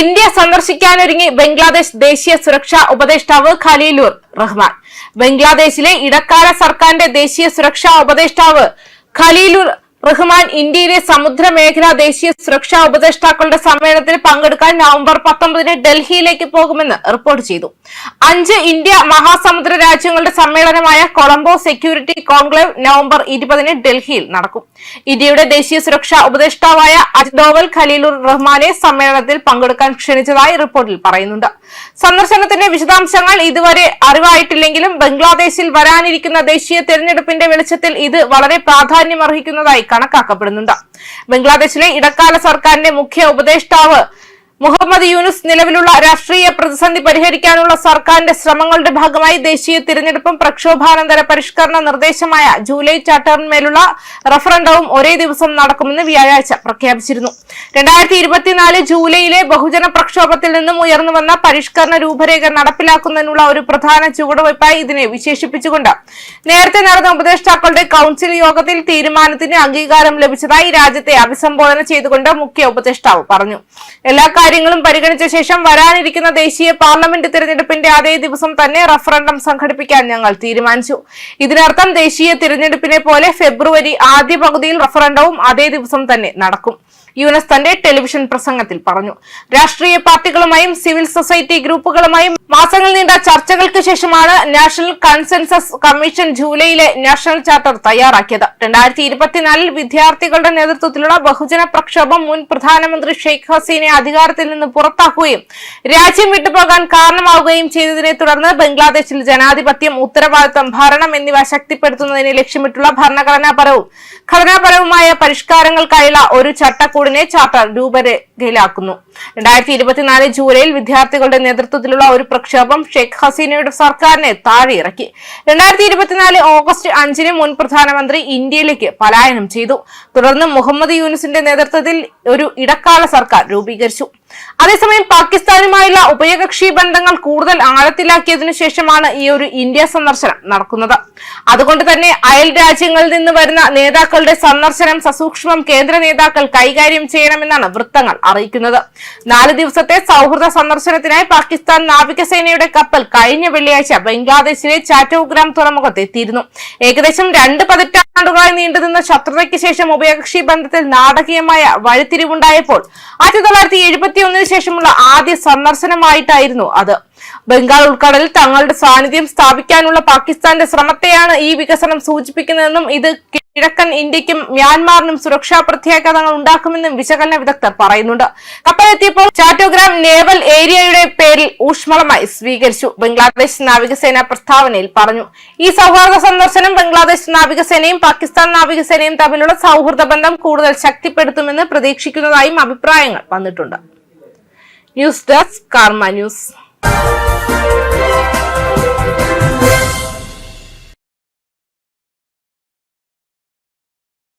India സന്ദർശിക്കാനൊരുങ്ങി Bangladesh ദേശീയ സുരക്ഷാ ഉപദേഷ്ടാവ് ഖലീലുർ റഹ്മാൻ. ബംഗ്ലാദേശിലെ ഇടക്കാല സർക്കാരിന്റെ ദേശീയ സുരക്ഷാ ഉപദേഷ്ടാവ് ഖലീലുർ റഹ്മാൻ ഇന്ത്യയിലെ സമുദ്ര മേഖലാ ദേശീയ സുരക്ഷാ ഉപദേഷ്ടാക്കളുടെ സമ്മേളനത്തിൽ പങ്കെടുക്കാൻ നവംബർ പത്തൊമ്പതിന് ഡൽഹിയിലേക്ക് പോകുമെന്ന് റിപ്പോർട്ട് ചെയ്തു. അഞ്ച് ഇന്ത്യ മഹാസമുദ്ര രാജ്യങ്ങളുടെ സമ്മേളനമായ കൊളംബോ സെക്യൂരിറ്റി കോൺക്ലേവ് നവംബർ ഇരുപതിന് ഡൽഹിയിൽ നടക്കും. ഇന്ത്യയുടെ ദേശീയ സുരക്ഷാ ഉപദേഷ്ടാവായ അജ്നോവൽ ഖലീലുർ റഹ്മാനെ സമ്മേളനത്തിൽ പങ്കെടുക്കാൻ ക്ഷണിച്ചതായി റിപ്പോർട്ടിൽ പറയുന്നുണ്ട്. സന്ദർശനത്തിന്റെ വിശദാംശങ്ങൾ ഇതുവരെ അറിവായിട്ടില്ലെങ്കിലും ബംഗ്ലാദേശിൽ വരാനിരിക്കുന്ന ദേശീയ തെരഞ്ഞെടുപ്പിന്റെ വെളിച്ചത്തിൽ ഇത് വളരെ പ്രാധാന്യമർഹിക്കുന്നതായി കണക്കാക്കപ്പെടുന്നുണ്ട്. ബംഗ്ലാദേശിലെ ഇടക്കാല സർക്കാരിന്റെ മുഖ്യ ഉപദേഷ്ടാവ് മുഹമ്മദ് യൂനുസ് നിലവിലുള്ള രാഷ്ട്രീയ പ്രതിസന്ധി പരിഹരിക്കാനുള്ള സർക്കാരിന്റെ ശ്രമങ്ങളുടെ ഭാഗമായി ദേശീയ തിരഞ്ഞെടുപ്പും പ്രക്ഷോഭാനന്തര പരിഷ്കരണ നിർദ്ദേശമായ ജൂലൈ ചാർട്ടറിന്മേലുള്ള റഫറൻഡവും ഒരേ ദിവസം നടക്കുമെന്ന് വ്യാഴാഴ്ച പ്രഖ്യാപിച്ചിരുന്നു. രണ്ടായിരത്തി ഇരുപത്തിനാല് ജൂലൈയിലെ ബഹുജന പ്രക്ഷോഭത്തിൽ നിന്നും ഉയർന്നുവന്ന പരിഷ്കരണ രൂപരേഖ നടപ്പിലാക്കുന്നതിനുള്ള ഒരു പ്രധാന ചുവടുവയ്പായി ഇതിനെ വിശേഷിപ്പിച്ചുകൊണ്ട് നേരത്തെ നടന്ന ഉപദേഷ്ടാക്കളുടെ കൌൺസിൽ യോഗത്തിൽ തീരുമാനത്തിന് അംഗീകാരം ലഭിച്ചതായി രാജ്യത്തെ അഭിസംബോധന ചെയ്തുകൊണ്ട് മുഖ്യ ഉപദേഷ്ടാവ് പറഞ്ഞു. എല്ലാ കാര്യങ്ങളും പരിഗണിച്ച ശേഷം വരാനിരിക്കുന്ന ദേശീയ പാർലമെന്റ് തിരഞ്ഞെടുപ്പിന്റെ അതേ ദിവസം തന്നെ റഫറണ്ടം സംഘടിപ്പിക്കാൻ ഞങ്ങൾ തീരുമാനിച്ചു. ഇതിനർത്ഥം ദേശീയ തിരഞ്ഞെടുപ്പിനെ പോലെ ഫെബ്രുവരി ആദ്യ പകുതിയിൽ റഫറണ്ടവും അതേ ദിവസം തന്നെ നടക്കും. യുനെസ് തന്റെ ടെലിവിഷൻ പ്രസംഗത്തിൽ പറഞ്ഞു. രാഷ്ട്രീയ പാർട്ടികളുമായും സിവിൽ സൊസൈറ്റി ഗ്രൂപ്പുകളുമായും മാസങ്ങൾ നീണ്ട ചർച്ചകൾക്ക് ശേഷമാണ് നാഷണൽ കൺസെൻസസ് കമ്മീഷൻ ജൂലൈയിലെ നാഷണൽ ചാർട്ടർ തയ്യാറാക്കിയത്. രണ്ടായിരത്തി ഇരുപത്തിനാലിൽ വിദ്യാർത്ഥികളുടെ നേതൃത്വത്തിലുള്ള ബഹുജന പ്രക്ഷോഭം മുൻ പ്രധാനമന്ത്രി ഷെയ്ഖ് ഹസീനെ അധികാരത്തിൽ നിന്ന് പുറത്താക്കുകയും രാജ്യം വിട്ടുപോകാൻ കാരണമാവുകയും ചെയ്തതിനെ തുടർന്ന് ബംഗ്ലാദേശിൽ ജനാധിപത്യം ഉത്തരവാദിത്തം ഭരണം എന്നിവ ശക്തിപ്പെടുത്തുന്നതിനെ ലക്ഷ്യമിട്ടുള്ള ഭരണഘടനാപരവും ഘടനാപരവുമായ പരിഷ്കാരങ്ങൾക്കായുള്ള ഒരു ചട്ടക്കൂടിനെ ചാർട്ടർ രൂപരേഖയിലാക്കുന്നു. രണ്ടായിരത്തി ഇരുപത്തിനാല് ജൂലൈയിൽ വിദ്യാർത്ഥികളുടെ നേതൃത്വത്തിലുള്ള ഒരു പ്രക്ഷോഭം ഷെയ്ഖ് ഹസീനയുടെ സർക്കാരിനെ താഴെയിറക്കി. രണ്ടായിരത്തി ഇരുപത്തിനാല് ഓഗസ്റ്റ് അഞ്ചിന് മുൻ പ്രധാനമന്ത്രി ഇന്ത്യയിലേക്ക് പലായനം ചെയ്തു. തുടർന്ന് മുഹമ്മദ് യൂനുസിന്റെ നേതൃത്വത്തിൽ ഒരു ഇടക്കാല സർക്കാർ രൂപീകരിച്ചു. അതേസമയം പാകിസ്ഥാനുമായുള്ള ഉഭയകക്ഷി ബന്ധങ്ങൾ കൂടുതൽ ആഴത്തിലാക്കിയതിനു ശേഷമാണ് ഈ ഒരു ഇന്ത്യ സന്ദർശനം നടക്കുന്നത്. അതുകൊണ്ട് തന്നെ അയൽ രാജ്യങ്ങളിൽ നിന്ന് വരുന്ന നേതാക്കളുടെ സന്ദർശനം സസൂക്ഷ്മം കേന്ദ്ര നേതാക്കൾ കൈകാര്യം ചെയ്യണമെന്നാണ് വൃത്തങ്ങൾ അറിയിക്കുന്നത്. നാല് ദിവസത്തെ സൗഹൃദ സന്ദർശനത്തിനായി പാകിസ്ഥാൻ നാവികസേനയുടെ കപ്പൽ കഴിഞ്ഞ വെള്ളിയാഴ്ച ബംഗ്ലാദേശിലെ ചാറ്റോഗ്രാം തുറമുഖത്ത് എത്തിയിരുന്നു. ഏകദേശം രണ്ട് പതിറ്റാണ്ടുകളായി നീണ്ടുനിന്ന ശത്രുതയ്ക്ക് ശേഷം ഉഭയകക്ഷി ബന്ധത്തിൽ നാടകീയമായ വഴിത്തിരിവുണ്ടായപ്പോൾ ആയിരത്തി തൊള്ളായിരത്തി എഴുപത്തി ഒന്നിന് ശേഷമുള്ള ആദ്യ സന്ദർശനമായിട്ടായിരുന്നു അത്. ബംഗാൾ ഉൾക്കടലിൽ തങ്ങളുടെ സാന്നിധ്യം സ്ഥാപിക്കാനുള്ള പാകിസ്ഥാന്റെ ശ്രമത്തെയാണ് ഈ വികസനം സൂചിപ്പിക്കുന്നതെന്നും ഇത് കിഴക്കൻ ഇന്ത്യക്കും മ്യാൻമാറിനും സുരക്ഷാ പ്രത്യാഘാതങ്ങൾ ഉണ്ടാക്കുമെന്നും വിശകലന വിദഗ്ധർ പറയുന്നുണ്ട്. കപ്പലെത്തിയപ്പോൾ ചാറ്റോഗ്രാം നേവൽ ഏരിയയുടെ പേരിൽ ഊഷ്മളമായി സ്വീകരിച്ചു. ബംഗ്ലാദേശ് നാവികസേന പ്രസ്താവനയിൽ പറഞ്ഞു. ഈ സൗഹാർദ്ദ സന്ദർശനം ബംഗ്ലാദേശ് നാവികസേനയും പാകിസ്ഥാൻ നാവികസേനയും തമ്മിലുള്ള സൗഹൃദ ബന്ധം കൂടുതൽ ശക്തിപ്പെടുത്തുമെന്ന് പ്രതീക്ഷിക്കുന്നതായും അഭിപ്രായങ്ങൾ വന്നിട്ടുണ്ട്. News desk karma news